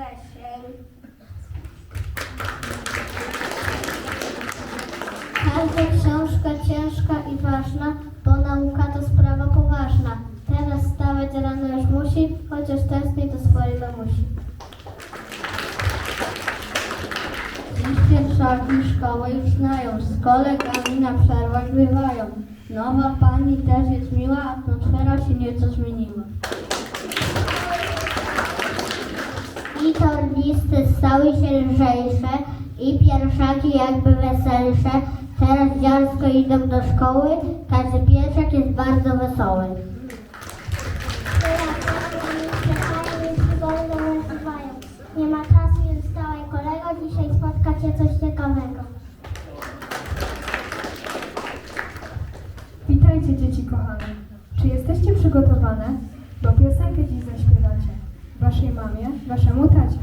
wrzesień. Każda książka ciężka i ważna, bo nauka to sprawa poważna. Teraz stawać rano już musi, chociaż tęskni do swojej mamusi. Dziś pierwszaki szkołę już znają, z kolegami na przerwach bywają. Nowa pani też jest miła, atmosfera się nieco zmieniła. Stały się lżejsze i pierwszaki jakby weselsze. Teraz dziarsko idą do szkoły, każdy pierwszak jest bardzo wesoły. Nie ma czasu już stałej kolego, dzisiaj spotka Cię coś ciekawego. Witajcie dzieci kochane. Czy jesteście przygotowane? Bo piosenkę dziś zaśpiewacie. Waszej mamie, waszemu tacie.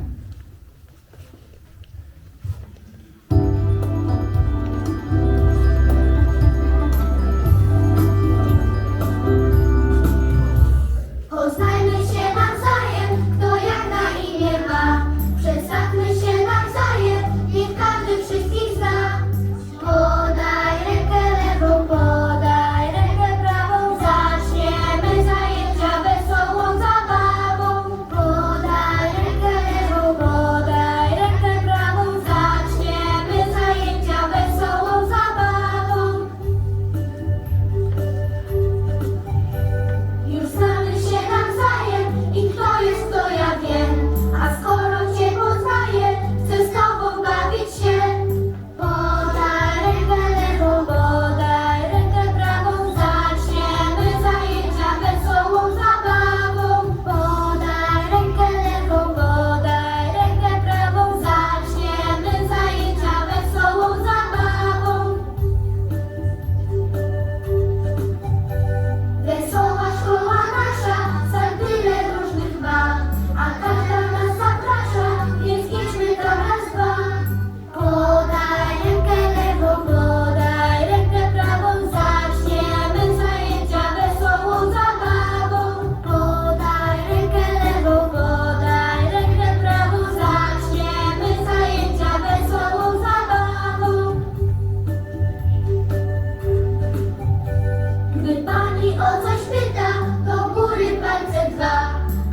Gdy pani o coś pyta, to góry palce dwa,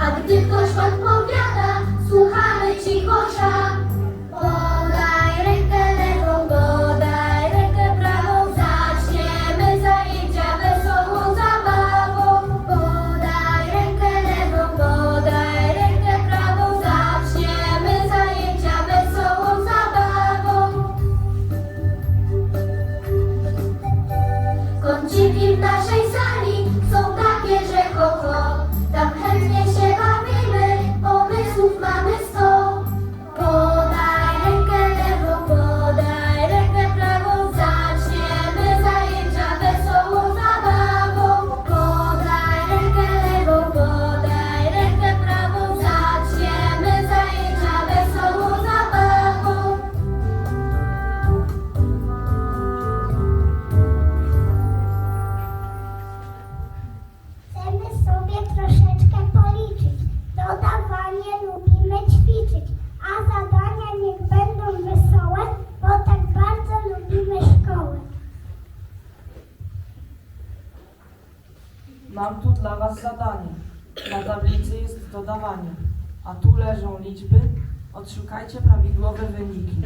a gdy ktoś odpowiada, tablicy jest dodawanie, a tu leżą liczby. Odszukajcie prawidłowe wyniki.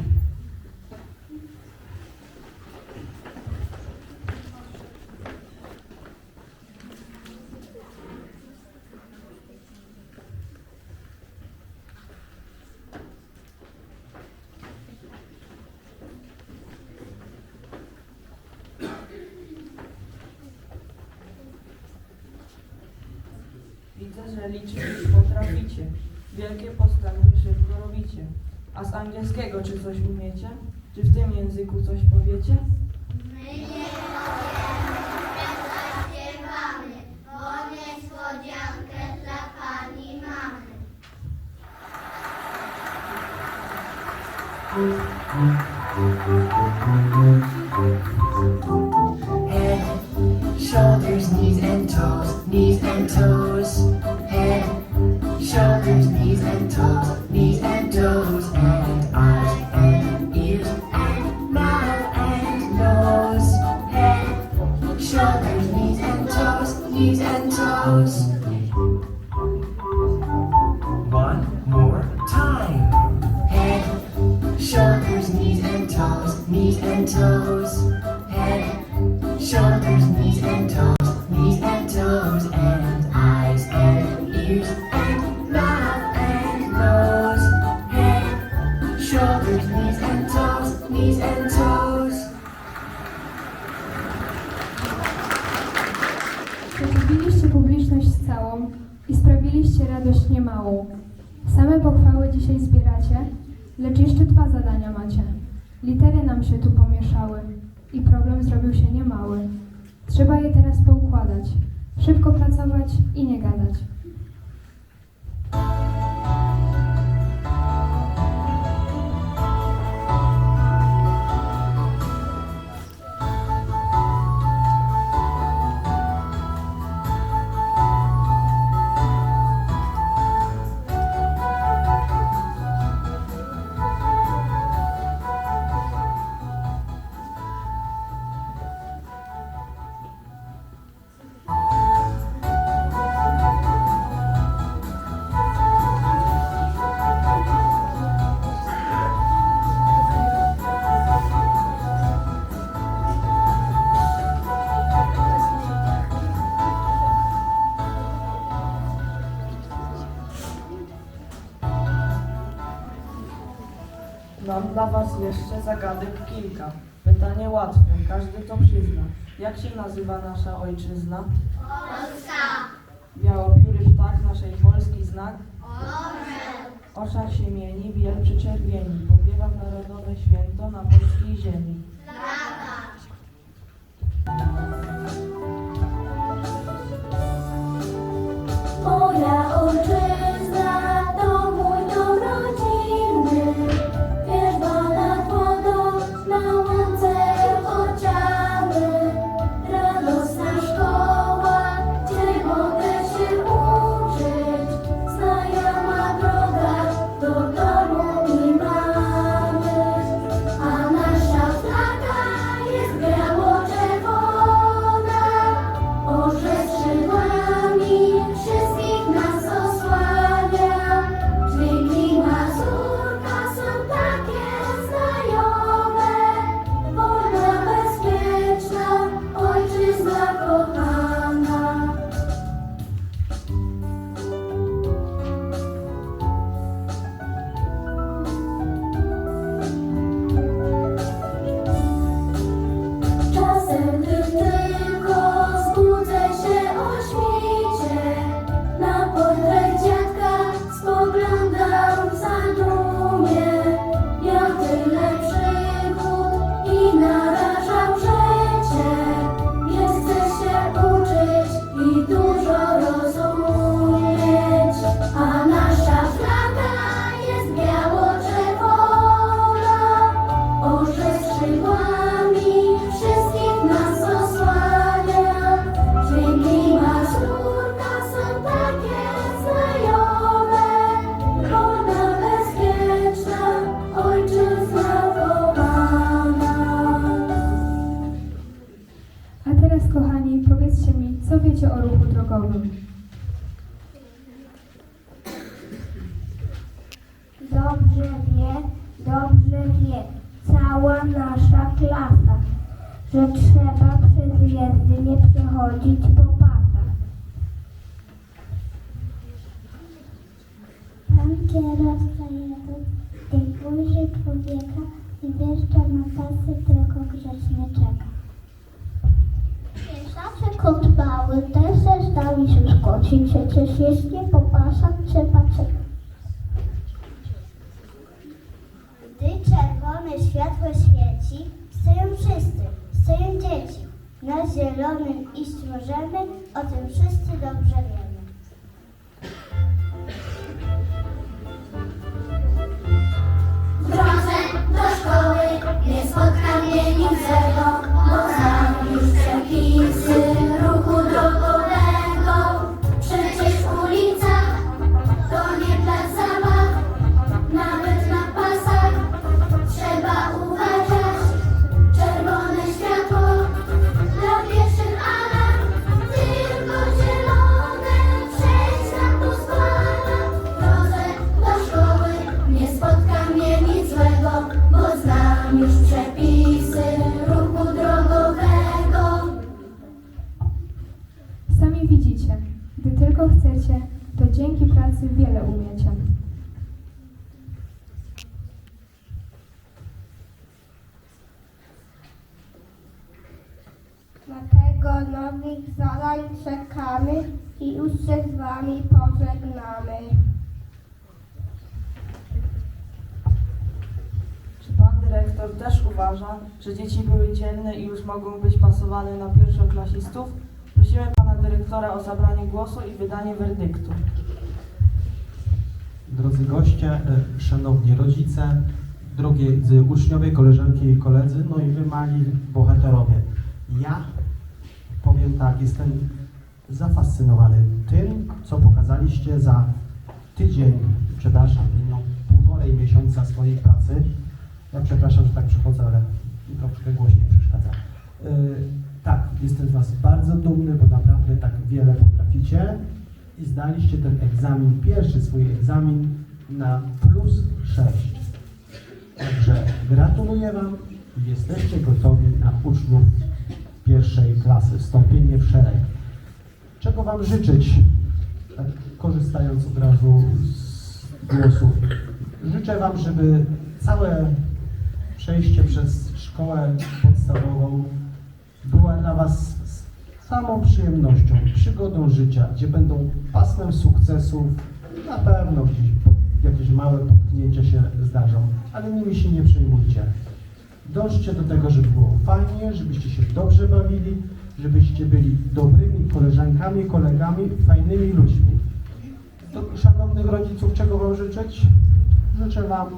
Widzę, że liczyć już potraficie. Wielkie postępy szybko robicie. A z angielskiego czy coś umiecie? Czy w tym języku coś powiecie? Śpiewamy, bo niespodziankę dla pani mamy. Head, and toes. Head, shoulders, knees and toes. Knees and toes. And eyes and ears and mouth and nose. Head, shoulders, knees and toes. Knees and toes. Zaciekawiedziliście publiczność całą i sprawiliście radość niemałą. Same pochwały dzisiaj zbieracie, lecz jeszcze. Litery nam się tu pomieszały i problem zrobił się niemały. Trzeba je teraz poukładać, szybko pracować i nie gadać. Dla was jeszcze zagadek kilka. Pytanie łatwe, każdy to przyzna. Jak się nazywa nasza ojczyzna? Polska. Białopióry ptak, naszej Polski znak? Orzeł. Oszach się mieni, biel przyczerwieni. Powiewa w narodowe święto na polskiej ziemi. Wjeżdża na pasy, tylko grzecznie czeka. Pieszaczek od mały też se zdał i szkoci, przecież jeźdźnie po pasach trzeba czekać. Gdy czerwone światło świeci, stoją wszyscy, stoją dzieci. Na zielonym iść możemy, o tym wszyscy dobrze wiemy. Nowych zadań czekamy i już się z Wami pożegnamy. Czy pan dyrektor też uważa, że dzieci były dzielne i już mogą być pasowane na pierwszoklasistów? Prosimy pana dyrektora o zabranie głosu i wydanie werdyktu. Drodzy goście, e, szanowni rodzice, drogie uczniowie, koleżanki i koledzy, no i wy mali bohaterowie. Ja powiem tak, jestem zafascynowany tym, co pokazaliście za tydzień, przepraszam, no, półtorej miesiąca swojej pracy. Ja przepraszam, że tak przychodzę, ale troszkę głośniej przeszkadza. Yy, tak, jestem z Was bardzo dumny, bo naprawdę tak wiele potraficie i zdaliście ten egzamin, pierwszy swój egzamin na plus 6. Także gratuluję Wam jesteście gotowi na uczniów pierwszej klasy, wstąpienie w szereg. Czego Wam życzyć, tak korzystając od razu z głosów? Życzę Wam, żeby całe przejście przez szkołę podstawową była dla Was samą przyjemnością, przygodą życia, gdzie będą pasmem sukcesów, na pewno gdzieś jakieś małe potknięcia się zdarzą, ale nimi się nie przejmujcie. Dążcie do tego, żeby było fajnie, żebyście się dobrze bawili, żebyście byli dobrymi koleżankami, kolegami, fajnymi ludźmi. Szanownych rodziców czego Wam życzyć? Życzę Wam,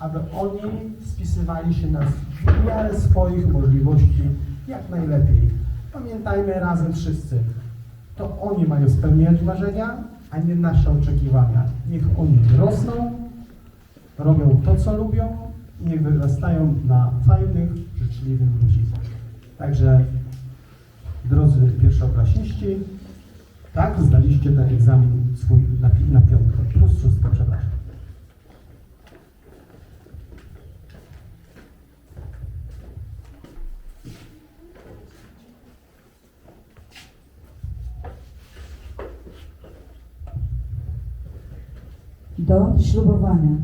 aby oni spisywali się nas w miarę swoich możliwości jak najlepiej. Pamiętajmy razem wszyscy, to oni mają spełniać marzenia, a nie nasze oczekiwania. Niech oni rosną, robią to, co lubią i wyrastają na fajnych, życzliwych ludzi. Także, drodzy pierwszoklasiści, tak, zdaliście ten egzamin swój na, na piątkę, plus szóstkę, przepraszam. do ślubowania.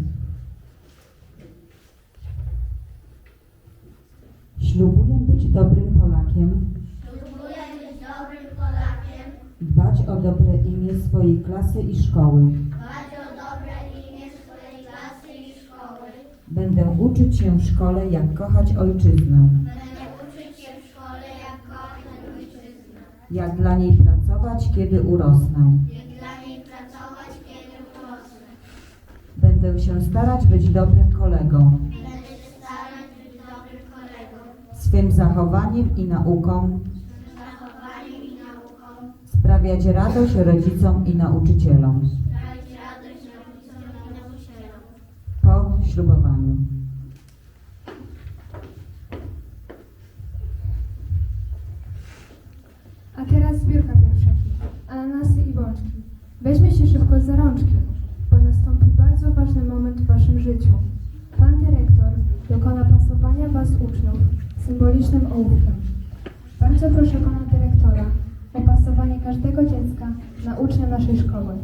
Ślubuję być dobrym Polakiem, Spróbuję być dobrym Polakiem, dbać o dobre imię swojej klasy i szkoły. dbać o dobre imię swojej klasy i szkoły. Będę uczyć się w szkole, jak kochać ojczyznę, Będę uczyć się w szkole, jak kochać ojczyznę. jak dla niej pracować, kiedy urosnę. Jak dla niej pracować, kiedy urosnę. Będę się starać być dobrym kolegą, Będę się starać być dobrym kolegą. swym zachowaniem i nauką sprawiać radość rodzicom i nauczycielom. Sprawić radość rodzicom i nauczycielom. Po ślubowaniu. A teraz zbiórka pierwszaki, ananasy i bączki. Weźmy się szybko za rączki, bo nastąpi bardzo ważny moment w Waszym życiu. Pan dyrektor dokona pasowania Was uczniów symbolicznym ołówkiem. Bardzo proszę Pana o pasowanie każdego dziecka na ucznia naszej szkoły.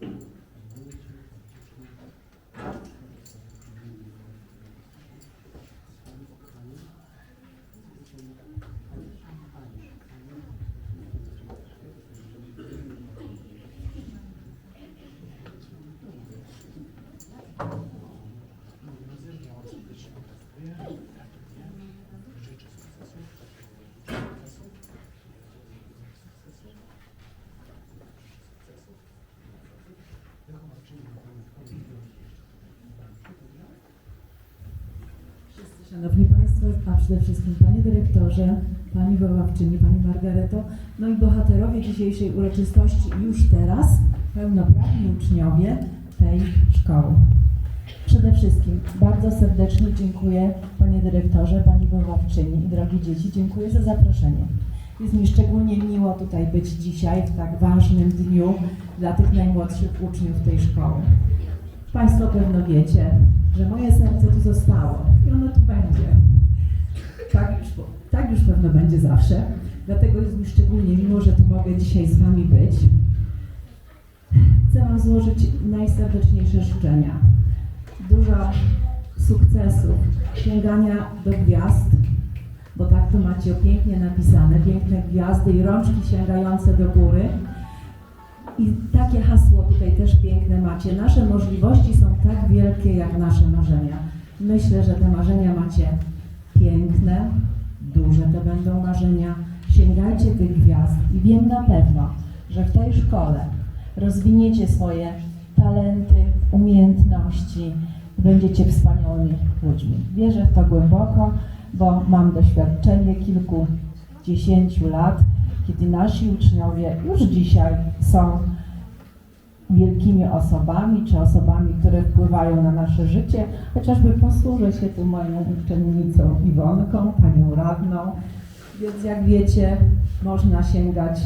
Thank you. Szanowni Państwo, a przede wszystkim Panie Dyrektorze, Pani Wychowawczyni, Pani Margareto, no i bohaterowie dzisiejszej uroczystości już teraz, pełnoprawni uczniowie tej szkoły. Przede wszystkim bardzo serdecznie dziękuję Panie Dyrektorze, Pani Wychowawczyni i drogie dzieci, dziękuję za zaproszenie. Jest mi szczególnie miło tutaj być dzisiaj w tak ważnym dniu dla tych najmłodszych uczniów tej szkoły. Państwo pewno wiecie, że moje serce tu zostało ono tu będzie. Tak już, tak już pewno będzie zawsze. Dlatego jest mi szczególnie miło, że tu mogę dzisiaj z Wami być. Chcę Wam złożyć najserdeczniejsze życzenia. Dużo sukcesów, sięgania do gwiazd, bo tak to macie pięknie napisane, piękne gwiazdy i rączki sięgające do góry. I takie hasło tutaj też piękne macie. Nasze możliwości są tak wielkie jak nasze marzenia. Myślę, że te marzenia macie piękne, duże to będą marzenia. Sięgajcie tych gwiazd i wiem na pewno, że w tej szkole rozwiniecie swoje talenty, umiejętności, będziecie wspaniałymi ludźmi. Wierzę w to głęboko, bo mam doświadczenie kilkudziesięciu lat, kiedy nasi uczniowie już dzisiaj są wielkimi osobami, czy osobami, które wpływają na nasze życie. Chociażby posłużę się tu moją uczennicą Iwonką, panią radną. Więc jak wiecie, można sięgać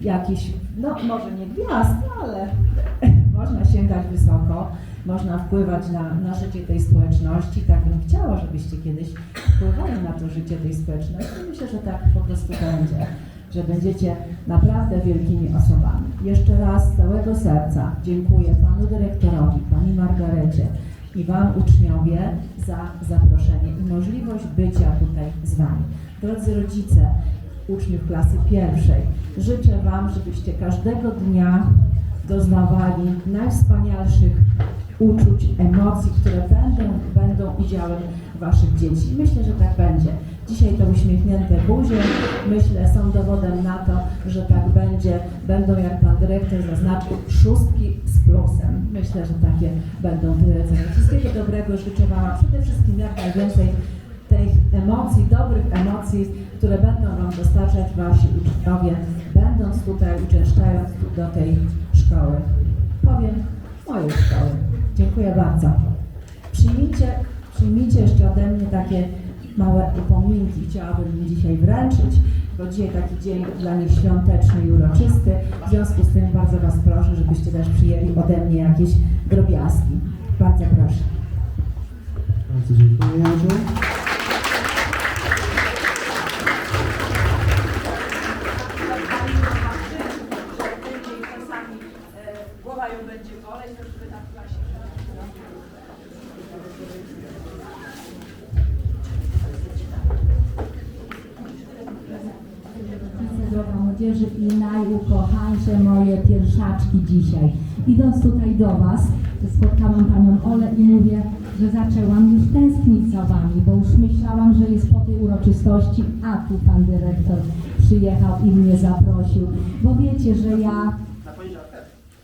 jakiś, no może nie gwiazd, ale można sięgać wysoko, można wpływać na, na życie tej społeczności. Tak bym chciała, żebyście kiedyś wpływali na to życie tej społeczności. Myślę, że tak po prostu będzie, że będziecie naprawdę wielkimi osobami. Jeszcze raz z całego serca dziękuję Panu Dyrektorowi, Pani Margarecie i Wam uczniowie za zaproszenie i możliwość bycia tutaj z Wami. Drodzy rodzice, uczniów klasy pierwszej, życzę Wam, żebyście każdego dnia doznawali najwspanialszych uczuć, emocji, które będą, będą udziałem Waszych dzieci. Myślę, że tak będzie. Dzisiaj te uśmiechnięte buzie, myślę, są dowodem na to, że tak będzie. Będą, jak Pan Dyrektor zaznaczył, szóstki z plusem. Myślę, że takie będą wylecenia. Wszystkiego dobrego życzę Wam, przede wszystkim jak najwięcej tych emocji, dobrych emocji, które będą Wam dostarczać Wasi uczniowie, będąc tutaj, uczęszczając do tej szkoły. Powiem mojej szkoły. Dziękuję bardzo. Przyjmijcie, przyjmijcie jeszcze ode mnie takie małe upominki. Chciałabym im dzisiaj wręczyć, bo dzisiaj taki dzień dla nich świąteczny i uroczysty. W związku z tym bardzo Was proszę, żebyście też przyjęli ode mnie jakieś drobiazgi. Bardzo proszę. Bardzo dziękuję. Do Was, spotkałam Panią Olę i mówię, że zaczęłam już tęsknić za Wami, bo już myślałam, że jest po tej uroczystości, a tu Pan Dyrektor przyjechał i mnie zaprosił, bo wiecie, że ja...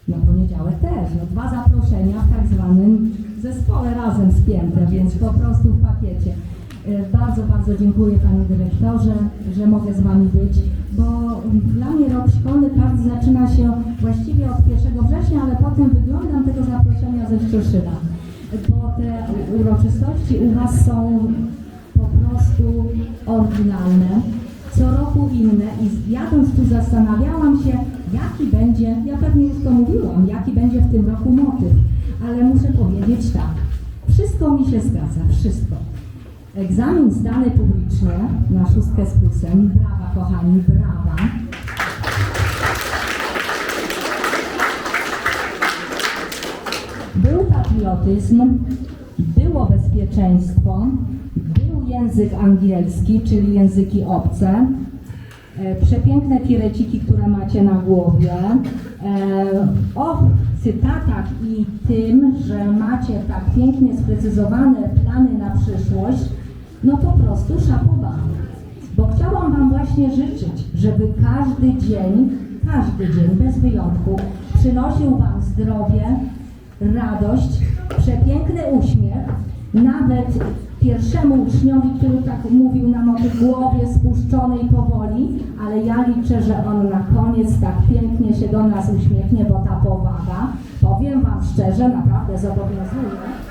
Na poniedziałek też, no dwa zaproszenia w tak zwanym zespole razem spięte, więc po prostu w pakiecie. E, Bardzo, bardzo dziękuję Panie Dyrektorze, że mogę z Wami być, bo dla mnie rok szkolny każdy zaczyna się właściwie od 1 września, ale potem wyglądam tego zaproszenia ze Szczuszyna, bo te uroczystości u Was są po prostu oryginalne, co roku inne i jadąc tu zastanawiałam się, jaki będzie, ja pewnie już to mówiłam, jaki będzie w tym roku motyw, ale muszę powiedzieć tak, wszystko mi się zgadza, wszystko. Egzamin zdany publicznie na szóstkę z plusem. Brawa, kochani, brawa. Był patriotyzm, było bezpieczeństwo, był język angielski, czyli języki obce, e, przepiękne kireciki, które macie na głowie, e, o cytatach i tym, że macie tak pięknie sprecyzowane plany na przyszłość, no po prostu szapoba. Bo chciałam Wam właśnie życzyć, żeby każdy dzień, każdy dzień bez wyjątku przynosił Wam zdrowie, radość, przepiękny uśmiech, nawet pierwszemu uczniowi, który tak mówił nam o tej głowie spuszczonej powoli, ale ja liczę, że on na koniec tak pięknie się do nas uśmiechnie, bo ta powaga, powiem Wam szczerze, naprawdę zobowiązuje.